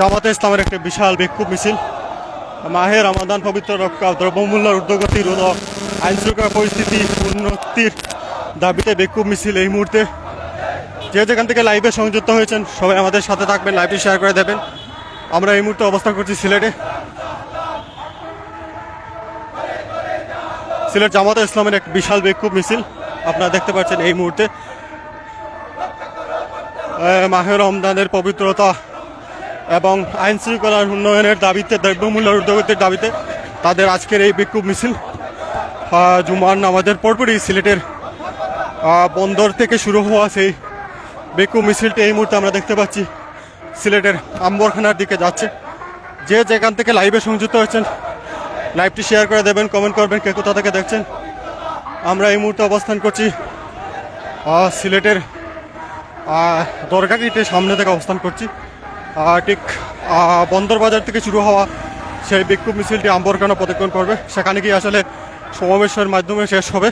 জামাতে ইসলামের একটি বিশাল বিক্ষোভ মিছিল। মাহের রমাদান পবিত্র রক্ষা দ্রব্যমূল্যের রোধ আইন শৃঙ্খলা পরিস্থিতি উন্নতির দাবিতে বিক্ষোভ মিছিল এই মুহূর্তে। যে যেখান থেকে লাইভে সংযুক্ত হয়েছেন সবাই আমাদের সাথে থাকবেন লাইভে শেয়ার করে দেবেন। আমরা এই মুহূর্তে অবস্থান করছি সিলেটে। সিলেট জামাতে ইসলামের এক বিশাল বিক্ষোভ মিছিল। আপনারা দেখতে পাচ্ছেন এই মুহূর্তে। আহ, মাহে রমজানের পবিত্রতা এবং আইন শৃঙ্খলার উন্নয়নের দাবিতে দ্রব্যমূল্যের উদ্যোগের দাবিতে তাদের আজকের এই বিক্ষোভ মিছিল জুমার নামাজের পরপরই সিলেটের বন্দর থেকে শুরু হওয়া সেই বিক্ষোভ মিছিলটি এই মুহূর্তে আমরা দেখতে পাচ্ছি। সিলেটের আম্বরখানার দিকে যাচ্ছে। যে যেখান থেকে লাইভে সংযুক্ত হয়েছেন লাইভটি শেয়ার করে দেবেন কমেন্ট করবেন কে কোথা থেকে দেখছেন। আমরা এই মুহূর্তে অবস্থান করছি সিলেটের আহ, দরগা গেটের সামনে থেকে অবস্থান করছি। ঠিক বন্দরবাজার বন্দর বাজার থেকে শুরু হওয়া সেই বিক্ষোভ মিছিলটি আম্বরখানা প্রদক্ষণ করবে। সেখানে গিয়ে আসলে সমাবেশের মাধ্যমে শেষ হবে।